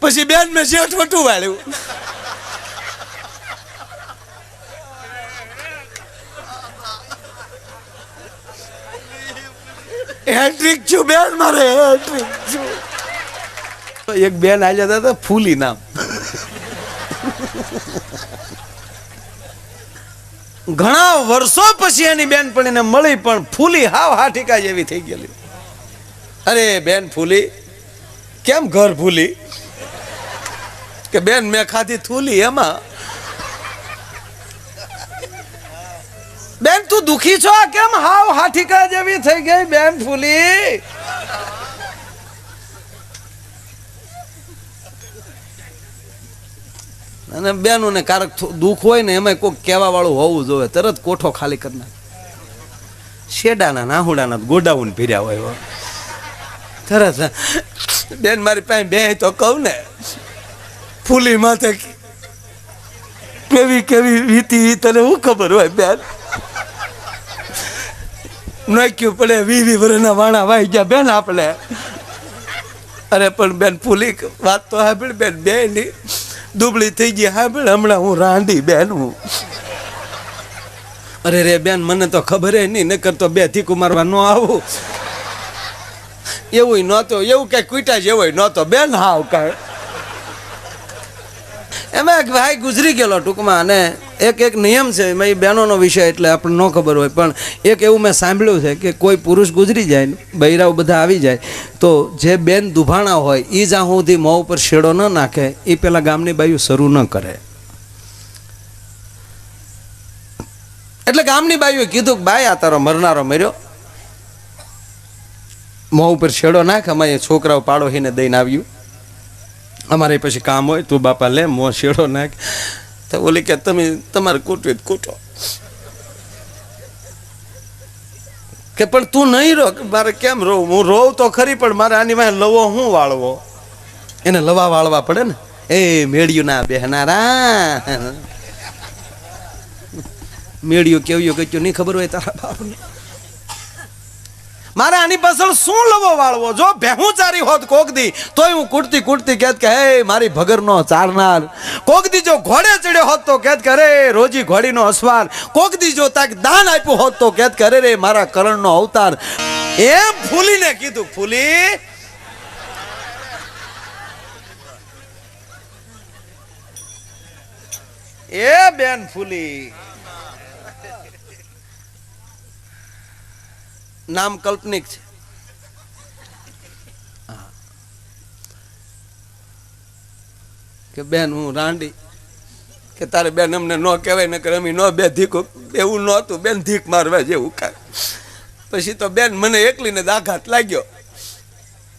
પછી બેન મેં જે વટું વાળ્યું. હેટ્રિક છું બેન, મારે હેટ્રિક છું. એક બેન આવ્યા હતા તો ફૂલી નામ. ઘણા વર્ષો પછી એની બેનપણીને મળી પણ ફૂલી હાવ હાઠીકા જેવી થઈ ગયેલી. અરે બેન ફૂલી, કેમ ઘર ફૂલી? કે બેન, મેં ખાધી થૂલી એમાં. બેન, તું દુખી છો? કેમ હાવ હાઠીકા જેવી થઈ ગઈ બેન ફૂલી અને બેનોને કારક દુઃખ હોય ને એમાં કોઈ કહેવા વાળું હોવું જોઈએ. તરત કોઠો ખાલી કરી નાખે. શેડાના નાહુડાના ગોડાઉન ભીર્યા હોય તરત બેન, મારી પાસે બે તો કહું ને. ફૂલી માથે કેવી કેવી વીતી તને શું ખબર હોય બેન? નાખ્યું પડે વી વી વરના વાણા વાઈ ગયા બેન આપણે. અરે પણ બેન ફૂલી વાત તો સાંભળ બેન, બે ની દુબળી થઈ ગઈ. સાંભળ, હમણાં હું રાંડી બેન હું. અરે રે બેન, મને તો ખબર નહીં, નકર તો બેથી કુમારવા ન આવું. એવું નહોતો, એવું કઈ કુટા જેવો નહોતો. બેન હાવ કાંઈ. એમાં એક ભાઈ ગુજરી ગયેલો ટૂંકમાં અને એક એક નિયમ છે એ બહેનોનો વિષય એટલે આપણને ન ખબર હોય, પણ એક એવું મેં સાંભળ્યું છે કે કોઈ પુરુષ ગુજરી જાય ને, બૈરાઓ બધા આવી જાય, તો જે બેન દુભાણા હોય એ જ્યાં સુધી મોં ઉપર શેડો ન નાખે એ પેલા ગામની બાયું શરૂ ન કરે. એટલે ગામની બાયુએ કીધું કે બાઈ આ તારો મરનારો મર્યો. મોં ઉપર શેડો નાખ અમારે છોકરાઓ પાડોશીને દઈને આવ્યું. અમારે પછી કામ હોય, તું બાપા લે, મોં શેડો નાખ. તો ઓલી કે તમે, તમારે કૂટવી કૂટો કે પણ તું નહીં રહો મારે કેમ રો હું રોવ તો ખરી, પણ મારે આની વાંહે લવો હું વાળવો? એને લવા વાળવા પડે ને? એ મેળ્યું ના બેહનારા. મેળ્યું કેવ્યું કચ્યું નહીં ખબર હોય તારા બાપને. મારે આની પાછળ શું લવો વાળવો? જો ભેહું ચારી હોત કોક દી તોય હું કૂટતી કૂટતી કહેત કે, હે, મારી ભગરનો ચારનાર. કોક દી જો ઘોડે ચડ્યો હોત તો કહેત કરે રોજી ઘોડીનો અસવાર. કોક દી જો તાક દાન આપ્યું હોત તો કહેત કરે રે, મારા કરણનો અવતાર. એમ ફૂલીને કીધું, ફૂલી. એ બેન ફૂલી. નામ કલ્પનિક છે. કે બેન, હું રાંડી. કે તારે બેન અમને ન કહેવાય, નકર અમે ન બે ધીકો એવું નહોતું બેન ધીક મારવા જેવું કાંઈ. પછી તો બેન મને એકલીને દાઘાત લાગ્યો.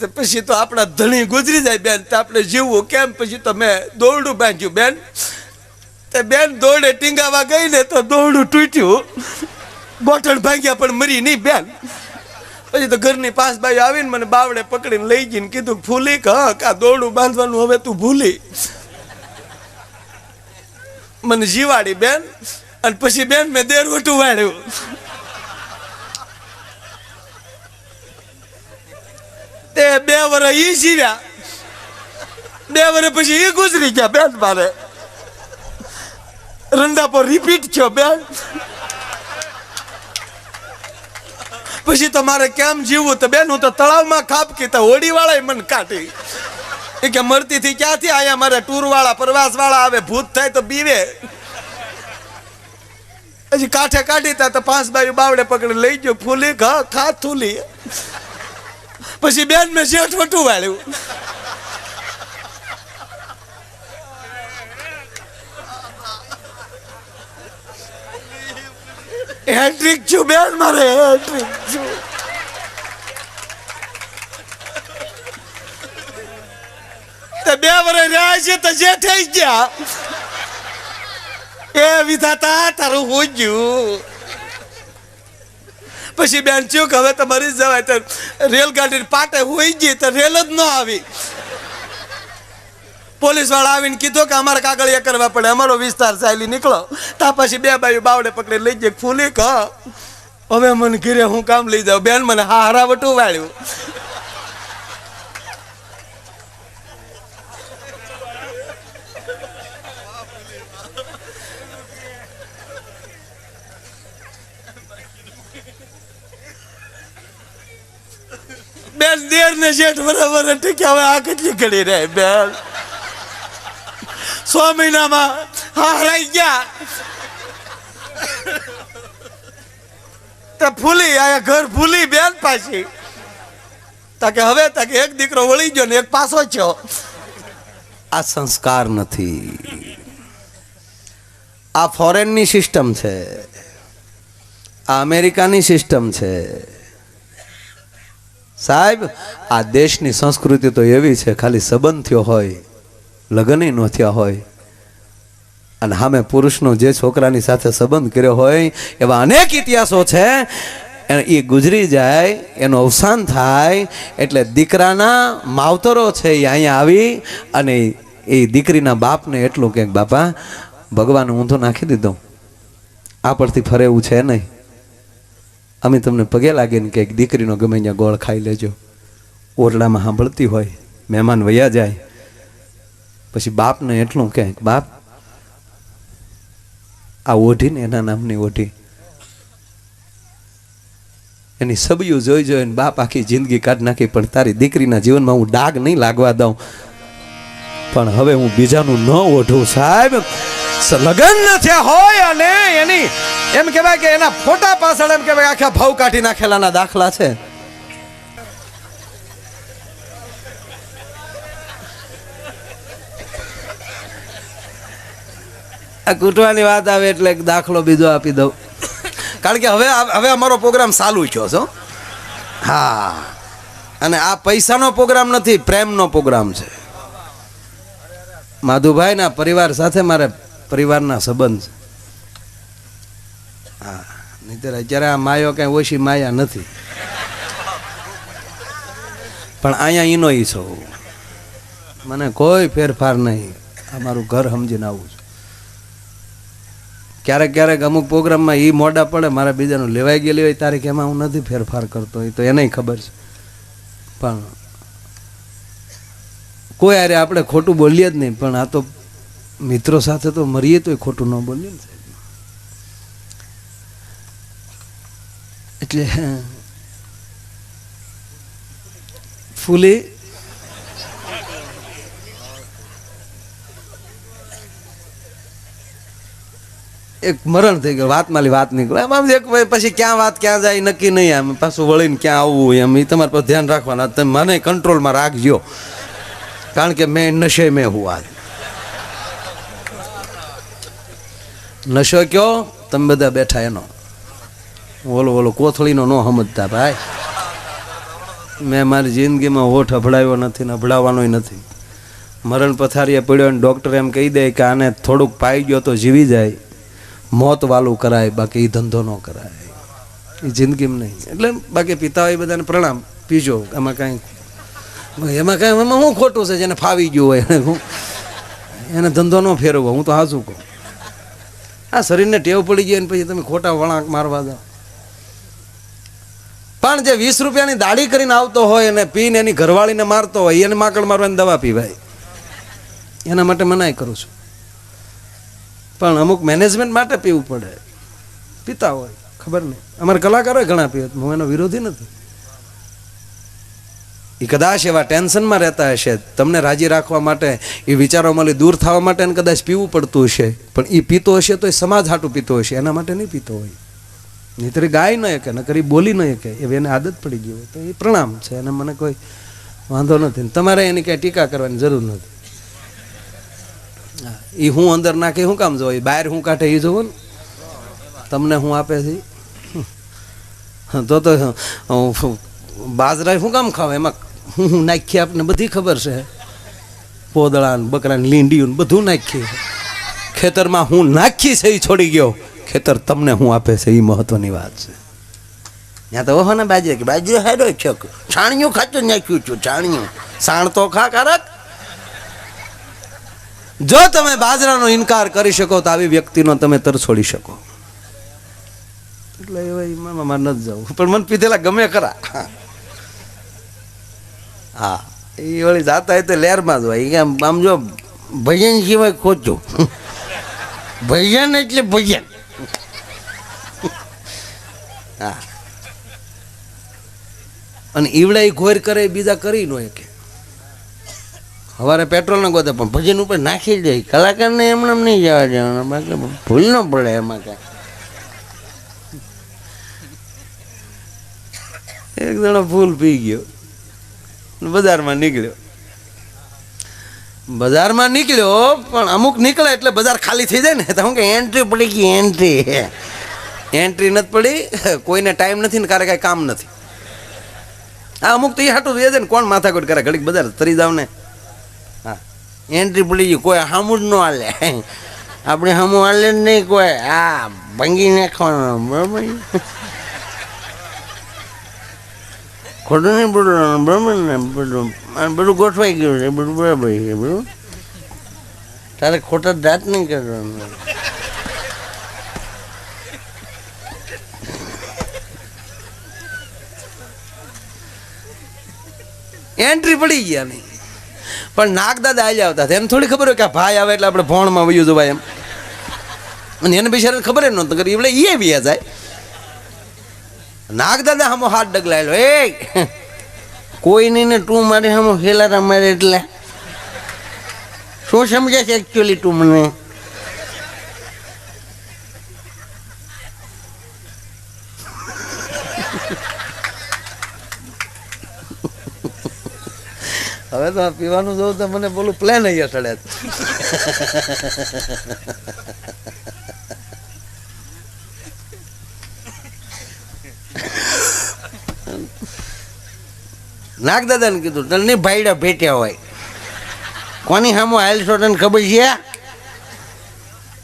તો પછી તો આપણા ધણી ગુજરી જાય બેન, તો આપણે જીવવું કેમ? પછી તો મેં દોરડું બાંધ્યું બેન. તે બેન દોડે ટીંગાવા ગઈ ને તો દોરડું તૂટ્યું. બોટલ ભાંગ્યા પણ મરી નહીં બેન. પછી તો ઘરની પાસ બાજુ આવીને મને બાવડે પકડીને લઈ ગઈને કીધું ફૂલી કે, હા, કા દોરડું બાંધવાનું હવે તું ભૂલી. મને જીવાડી બેન, અને પછી બેન મેં દેરવટું વાળ્યું. તે બે વર્ષ ઈ જીવ્યા. બે વર્ષ પછી ઈ ગુજરી ગયા બેન મારે. રંડા પર રિપીટ થયો બેન. પછી તમારે કેમ જીવવું? તો બેન, હું તો તળાવમાં ખાપ તો હોડી વાળા મને કાઢી. એ કે મરતી થી ક્યાંથી આયા? મારે ટૂર વાળા પ્રવાસ વાળા આવે, ભૂત થાય તો બીવે. હજી કાંઠે કાઢી તા તો પાંચ બાજુ બાવડે પકડી લઈ ગયો, ફૂલી ઘા, ખા, થૂલી. પછી બેન મેં શેઠ વટું વાળ્યું હેટ્રિક છું, બેન, મારે હેટ્રિક છું. બે વર્ષ રહ્યા છે, તો જે થઈ ગયા. એ વિધાતા, તારું હું ગયું પછી બેન ચૂક હવે તો મરી જ જવાય, તો રેલગાડી પાટે હોઈ ગઈ, તો રેલ જ ન આવી. પોલીસવાળા આવીને કીધું કે અમારે કાગળિયા કરવા પડે, અમારો વિસ્તાર ચાલી નીકળો. તા પછી બે બાયું બાવડે પકડી લઈ જાય ફૂલી ક. હવે મને ઘીરે હું કામ લઈ જાઉં. બેન મને હા હરાવટું વાળ્યું બેન દેર ને શેઠ બરાબર ઠીક હવે આ કેટલી ઘડી રહે, બેન? સો મહિનામાં હા ગયા તે ફૂલી આયા ઘર ફૂલી બેન પાછી. તાકે હવે તાકે એક દીકરો વળી ગયો ને એક પાછો છો. આ સંસ્કાર નથી. આ ફોરેનની સિસ્ટમ છે. આ અમેરિકાની સિસ્ટમ છે. સાહેબ, આ દેશની સંસ્કૃતિ તો એવી છે, ખાલી સંબંધ થયો હોય. લગ્ન ન થયા હોય. અને હામે પુરુષનો જે છોકરાની સાથે સંબંધ કર્યો હોય, એવા અનેક ઇતિહાસો છે. એ- ગુજરી જાય, એનું અવસાન થાય, એટલે દીકરાના માવતરો છે એ અહીંયા આવી, અને એ દીકરીના બાપને એટલું કે, બાપા ભગવાન ઊંધો નાખી દીધો. આ પરથી ફરે એવું છે નહીં. અમે તમને પગે લાગીને કે દીકરીનો ગમે ત્યાં ગોળ ખાઈ લેજો. ઓરડામાં સાંભળતી હોય, મહેમાન વયા જાય. પછી બાપને એટલું કહે બાપ, આ ઓઢી ને એના નામની ઓઢી. એની સબિયું જોઈ જોઈને બાપ આખી જિંદગી કાઢ નાખી, પણ તારી દીકરીના જીવનમાં હું ડાઘ નહીં લાગવા દઉં. પણ હવે હું બીજાનું ન ઓઢું, સાહેબ. લગ્ન ન થયા હોય અને એની, એમ કહેવાય કે એના ફોટા પાછળ એમ કહેવાય આખા ભાવ કાઢી નાખેલાના દાખલા છે. આ કૂટવાની વાત આવે એટલે એક દાખલો બીજો આપી દઉં. કારણ કે હવે હવે અમારો પ્રોગ્રામ ચાલુ થયો છો હા. અને આ પૈસાનો પ્રોગ્રામ નથી, પ્રેમનો પ્રોગ્રામ છે. માધુભાઈના પરિવાર સાથે મારે પરિવારના સંબંધ છે. હા. નહીતર અત્યારે આ માયો કાંઈ ઓછી માયા નથી. પણ અહીંયા ઈનો ઈ છો. મને કોઈ ફેરફાર નહીં. અમારું ઘર સમજીને આવું છું. ક્યારેક ક્યારેક અમુક પ્રોગ્રામમાં એ મોડા પડે, મારા બીજાનું લેવાઈ ગયેલી હોય તારીખ, એમાં હું નથી ફેરફાર કરતો એ તો એને ખબર છે પણ કોઈ અરે આપણે ખોટું બોલીએ જ નહીં, પણ આ તો મિત્રો સાથે તો મરીએ તોય ખોટું ન બોલીએ ને. એટલે, ફૂલી એક મરણ થઈ ગયું વાત માલી વાત નીકળે. આમ એક પછી ક્યાં વાત, ક્યાં જાય, નક્કી નહીં આમ. પાછું વળીને ક્યાં આવવું એમ. એ તમારે પર ધ્યાન રાખવાના. તમે મને કંટ્રોલમાં રાખજો. કારણ કે મેં નશે મેં હું આજ નશો કયો? તમે બધા બેઠા એનો. ઓલો ઓલો કોથળીનો ન સમજતા ભાઈ. મેં મારી જિંદગીમાં હોઠ અભડાવ્યો નથી ને અભડાવવાનોય નથી. મરણ પથારીએ પડ્યો અને ડૉક્ટર એમ કહી દે કે આને થોડુંક પાઈ ગયો તો જીવી જાય. મોત વાલું કરાય, બાકી એ ધંધો ન કરાય. એ જિંદગીમાં નહીં. એટલે બાકી પિતા એ બધાને પ્રણામ. પીજો એમાં કાંઈ એમાં કાંઈ એમાં શું ખોટું છે, જેને ફાવી ગયું હોય, એને હું એને ધંધો ન ફેરવો હું તો હાજુ કહું. આ શરીરને ટેવ પડી ગઈ અને પછી તમે ખોટા વળાંક મારવા દો પણ જે વીસ રૂપિયાની દાઢી કરીને આવતો હોય અને પીને એની ઘરવાળીને મારતો હોય, એને માકડ મારવાની દવા પીવાય. એના માટે મનાય કરું છું. પણ અમુક મેનેજમેન્ટ માટે પીવું પડે. પીતા હોય, ખબર નહીં. અમારા કલાકારો ઘણા પીવે હું એનો વિરોધી નથી. એ કદાચ એવા ટેન્શનમાં રહેતા હશે. તમને રાજી રાખવા માટે, એ વિચારોમાંથી દૂર થવા માટે એને કદાચ પીવું પડતું હશે. પણ એ પીતો હશે તો એ સમાજ હાટું પીતો હશે. એના માટે નહીં પીતો હોય. નહીતર ગાય ન શકે ન કરી બોલી ન શકે એવી એને આદત પડી ગઈ હોય. તો એ પ્રણામ છે. અને મને કોઈ વાંધો નથી. તમારે એની કંઈ ટીકા કરવાની જરૂર નથી. એ હું અંદર નાખે શું કામ જોઈ બહાર હું કાઢે એ જોવું ને. તમને હું આપે છે? તો તો બાજરા શું કામ ખાવ? એમાં હું હું નાખીએ આપને બધી ખબર છે. પોદળા ને બકરા ને બધું નાખીએ. ખેતરમાં હું નાખી છે એ છોડી ગયો. ખેતર તમને હું આપે છે એ મહત્વની વાત છે. ત્યાં તો ઓહો ને બાજુ કે બાજુ હેડો છે છાણિયું ખાતું નાખ્યું છું, છાણિયું. સાણ તો ખા કારક જો તમે બાજરાનો ઇનકાર કરી શકો, તો આવી વ્યક્તિનો તમે તરછોડી શકો. એટલે એવા મારે નથી જવું. પણ મને પીધેલા ગમે ખરા. હા એ વળી જાતા હોય તો લહેરમાં જ હોય. એમ આમ જો ભજન સિવાય ખોચું. ભજન એટલે ભજન. હા. અને ઈવડા એ ઘોર કરે, બીજા કરી નો શકે. સવારે પેટ્રોલ ન ગોતે, પણ ભજન ઉપર નાખી દે. કલાકારને એમને એમ નહીં જવા દેવાનું. બાકી ભૂલ ન પડે એમાં કાંઈ. એક જણો ફૂલ પી ગયો. બજારમાં નીકળ્યો. બજારમાં નીકળ્યો, પણ અમુક નીકળે એટલે બજાર ખાલી થઈ જાય ને. તો હું કે એન્ટ્રી પડી ગઈ એન્ટ્રી એન્ટ્રી નથી પડી, કોઈને ટાઈમ નથી ને કારે કાંઈ કામ નથી. આ અમુક તો એ હાટું રહે છે ને કોણ માથાકૂટ કરે? ઘડીક બજાર તરી જાવ ને એન્ટ્રી પડી ગઈ, કોઈ સામું જ ન હાલે. આપણે સામું હાલે જ નહીં કોઈ. આ ભંગી નાખવાનો, બરાબર? ખોટું નહીં બોલવાનું, બરાબર ને? બધું બધું ગોઠવાઈ ગયું છે, બધું બરાબર છે બધું તારે ખોટા દાંત નહીં કરવાનું. એન્ટ્રી પડી ગયા નહીં પણ નાગદાદા આવી આવતા હતા. એમ થોડી ખબર હોય કે ભાઈ આવે એટલે આપણે ભોણમાં વયું જવાય એમ. અને એને બિચારાને ખબર જ નહોતું કરી. એટલે એ બી જાય. નાગદાદા હમો હાથ ડગલાયેલો. એ કોઈ નહીં ને તું મારે હમો હેલારા મારે એટલે. શું સમજે છે એકચ્યુઅલી તું મને? હવે તો પીવાનું જોઉં તો મને બોલું પ્લેન અહીંયા ચડે નાગદાદાને કીધું, તને નહીં ભાઈડા ભેટ્યા હોય. કોની સામે છો તને ખબર છે?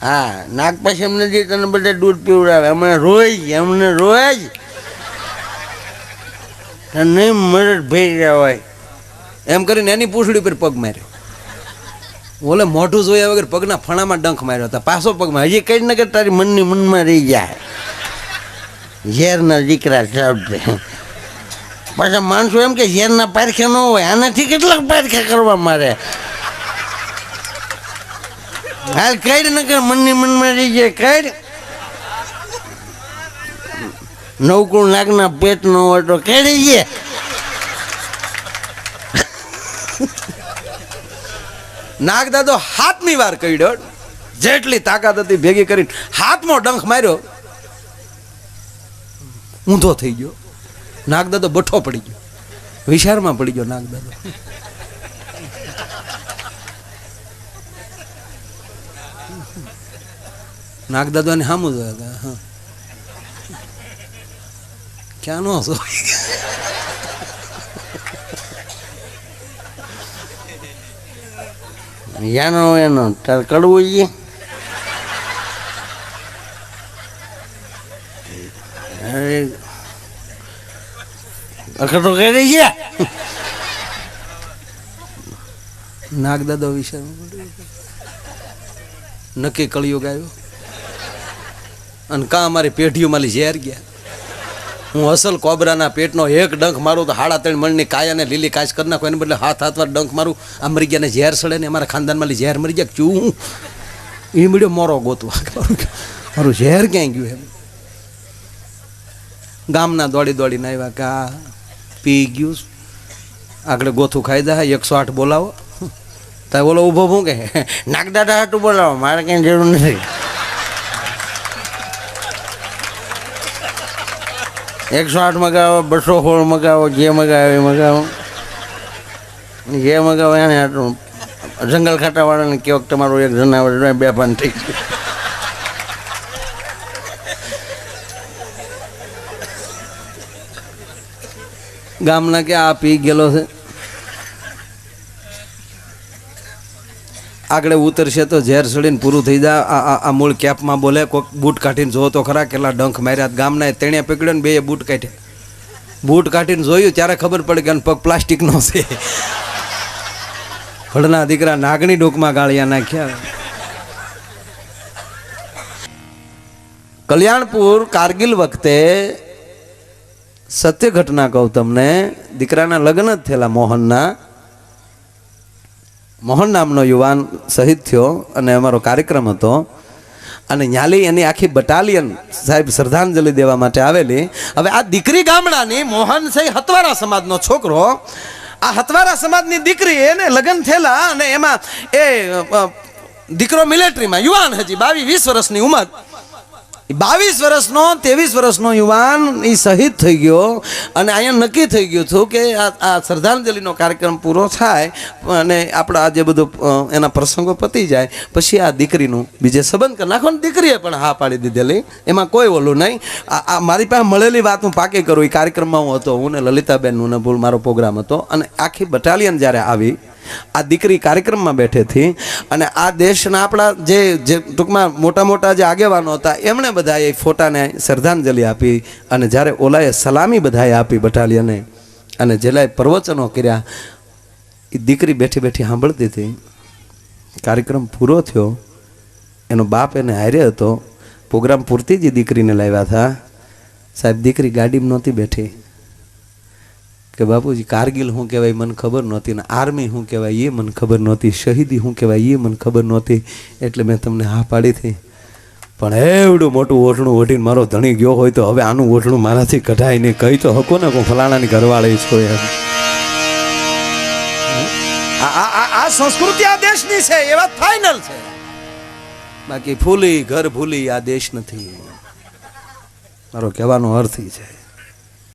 હા, નાગ પાસે એમને જે તને બધા દૂધ પીવડાવે અમને રોજ અમને રોજ તને નહીં મરડ ભેટ્યા હોય. એમ કરીને એની પૂંછડી પર પગ માર્યો. ઓલે મોઢું જોયા વગર પગના ફણામાં ડંખ માર્યો હતા. પાછો પગમાં હજી કઈ ન કે તારી મનની મનમાં રહી જાય. ઝેરના દીકરા પાછા માણસો એમ કે ઝેરના પારખ્યા ન હોય. આનાથી કેટલાક પારખ્યા કરવા મારે? હાલ કઈ ન કર મનની મનમાં રહી જાય? કઈ નવકુળ નાગના પેટ ન હોય તો કેડી જાય? નાગદાદો હાથમી વાર કર્યો. જેટલી તાકાત હતી ભેગી કરીને હાથમાં ડંખ માર્યો. ઊંધો થઈ ગયો. નાગદાદો બઠો પડી ગયો. વિશારમાં પડી ગયો નાગદાદો. નાગદાદો ને સામું જોયા ક્યાં નો યાનો એનો, તાર કડવું છે અરે અખતો કરી છે. નાગદાદો વિશે નક્કી કળિયુગ આવ્યો. અને કાં અમારી પેઢીઓમાં ઝેર ગયા? હું અસલ કોબરાના પેટનો એક ડંખ મારું તો હાડા ત્રણ મણની કાયાને લીલી કાચ કરી નાખો. એને બદલે હાથ હાથ વાર ડંખ મારું. આ મરી ગયા ને ઝેર સડે ને અમારા ખાનદાનમાં ઝેર મરી ગયા. ચું એ મળ્યો મોરો ગોતવા મારું ઝેર ક્યાંય ગયું એમ? ગામના દોડી દોડીને આવ્યા કે? આ પી ગયું. આગળ ગોથું ખાઈ દે એકસો આઠ બોલાવો. ત્યાં બોલો ઊભો હું કે નાગદાદા હાટું બોલાવો. મારે ક્યાંય જરૂર નથી. એકસો આઠ મગાવો, બસો સોળ મગાવો, જે મગાવે એ મગાવો. જે મગાવો એને આટલું જંગલ ખાટાવાળાને કહો તમારું એક જનાવર બે પાન થઈ ગયું. ગામના કે આ પી ગયેલો છે? આગળ ઉતરશે તો ઝેર સડીને પૂરું થઈ જાય આ આ મૂળ કેપમાં બોલે કોઈક બૂટ કાઢીને જોવો તો ખરા, કેટલા ડંખ માર્યા ગામના તેણે પકડ્યો ને બે બૂટ કાઢ્યા. બૂટ કાઢીને જોયું, ત્યારે ખબર પડી કે પગ પ્લાસ્ટિકનો છે. હળના દીકરા નાગણી ડોકમાં ગાળિયા નાખ્યા. કલ્યાણપુર કારગિલ વખતે સત્ય ઘટના કહું તમને, દીકરાના લગ્ન જ થયેલા મોહનના. મોહન નામનો યુવાન શહીદ થયો અને અમારો કાર્યક્રમ હતો. અને ન્યાલી એની આખી બટાલિયન સાહેબ શ્રદ્ધાંજલિ દેવા માટે આવેલી. હવે આ દીકરી ગામડાની મોહન છે હતવારા સમાજનો છોકરો. આ હતવારા સમાજની દીકરી એને લગ્ન થયેલા અને એમાં એ દીકરો મિલિટરીમાં યુવાન હજી બાવીસ, વીસ વર્ષની ઉંમર. બાવીસ વર્ષનો, ત્રેવીસ વર્ષનો યુવાન એ શહીદ થઈ ગયો અને અહીંયા નક્કી થઈ ગયું હતું કે આ શ્રદ્ધાંજલિનો કાર્યક્રમ પૂરો થાય અને આપણા આ જે બધું એના પ્રસંગો પતી જાય, પછી આ દીકરીનું બીજે સંબંધ કરી નાખો. દીકરીએ પણ હા પાડી દીધેલી. એમાં કોઈ ઓલું નહીં. આ મારી પાસે મળેલી વાત હું પાકી કરું. એ કાર્યક્રમમાં હું હતો. હું ને લલિતાબેનનું ને ભૂલ, મારો પ્રોગ્રામ હતો. અને આખી બટાલિયન જ્યારે આવી આ દીકરી કાર્યક્રમમાં બેઠી હતી અને આ દેશના આપણા જે જે ટૂંકમાં મોટા મોટા જે આગેવાનો હતા, એમણે બધાએ ફોટાને શ્રદ્ધાંજલિ આપી અને જ્યારે ઓલાએ સલામી બધાએ આપી બટાલિયને અને જેલાએ પ્રવચનો કર્યા, એ દીકરી બેઠી બેઠી સાંભળતી હતી. કાર્યક્રમ પૂરો થયો. એનો બાપ એને હારે હતો. પ્રોગ્રામ પૂરતી જ દીકરીને લાવ્યા હતા. સાહેબ, દીકરી ગાડીમાં નહોતી બેઠી. કે બાપુજી, કારગિલ શું કહેવાય મને ખબર નહોતી ને આર્મી શું કહેવાય એ મને ખબર નહોતી, શહીદી શું કહેવાય એ મને ખબર નહોતી, એટલે મેં તમને હા પાડી હતી. પણ એવડું મોટું ઓઠણું ઓઢીને મારો ધણી ગયો હોય તો હવે આનું ઓઠણું મારાથી કઢાય નહીં. કહી તો હકો ને હું ફલાણાની ઘરવાળી છો એમ. આ સંસ્કૃતિ આ દેશની છે, એ વાત ફાઇનલ છે. બાકી ફૂલી ઘર ભૂલી આ દેશ નથી. મારો કહેવાનો અર્થ છે.